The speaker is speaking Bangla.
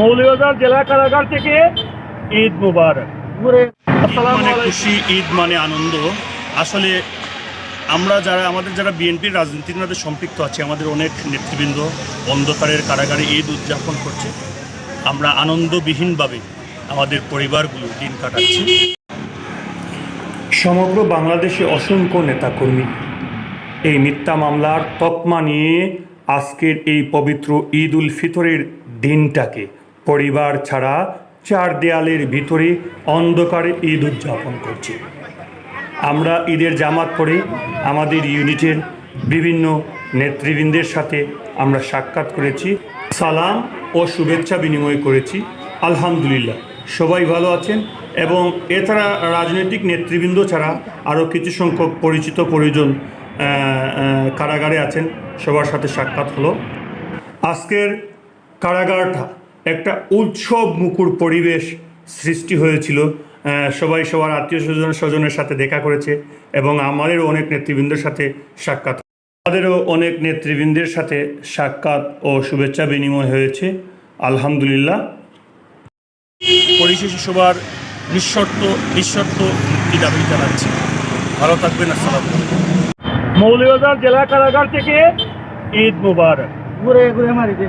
মৌলভীবাজার জেলা কারাগার থেকে ঈদ মুবারক। মানে খুশি ঈদ মানে আনন্দ। আসলে আমরা যারা আমাদের যারা বিএনপির রাজনীতির মধ্যে সম্পৃক্ত আছে আমাদের অনেক নেতৃবৃন্দ অন্ধকারের কারাগারে ঈদ উদযাপন করছে। আমরা আনন্দবিহীনভাবে আমাদের পরিবারগুলো দিন কাটাচ্ছি। সমগ্র বাংলাদেশে অসংখ্য নেতাকর্মী। এই মিথ্যা মামলার তকমা নিয়ে আজকের এই পবিত্র ঈদ উল ফিতরের দিনটাকে পরিবার ছাড়া চার দেয়ালের ভিতরে অন্ধকারে ঈদ উদযাপন করছি। আমরা ঈদের জামাত পরে আমাদের ইউনিটের বিভিন্ন নেতৃবৃন্দের সাথে আমরা সাক্ষাৎ করেছি। সালাম ও শুভেচ্ছা বিনিময় করেছি। আলহামদুলিল্লাহ, সবাই ভালো আছেন এবং এছাড়া রাজনৈতিক নেতৃবৃন্দ ছাড়া আরও কিছু সংখ্যক পরিচিত পরিজন কারাগারে আছেন। সবার সাথে সাক্ষাৎ হলো। আজকের কারাগারটা একটা উৎসব মুখর পরিবেশ সৃষ্টি হয়েছিল। সবাই সবার আত্মীয় স্বজন স্বজনের সাথে দেখা করেছে এবং আমাদেরও অনেক নেতৃবৃন্দের সাথে সাক্ষাৎ। আমাদেরও অনেক নেতৃবৃন্দের সাথে সাক্ষাৎ ও শুভেচ্ছা বিনিময় হয়েছে। আলহামদুলিল্লাহ। পরিশেষে সবার নিঃশর্ত নিঃশর্ত মুক্তি দাবি জানাচ্ছি। ভালো থাকবেন আসসালামু জেলা কারাগার থেকে ঈদ মুবারক। ঘুরে ঘুরে মারি দে।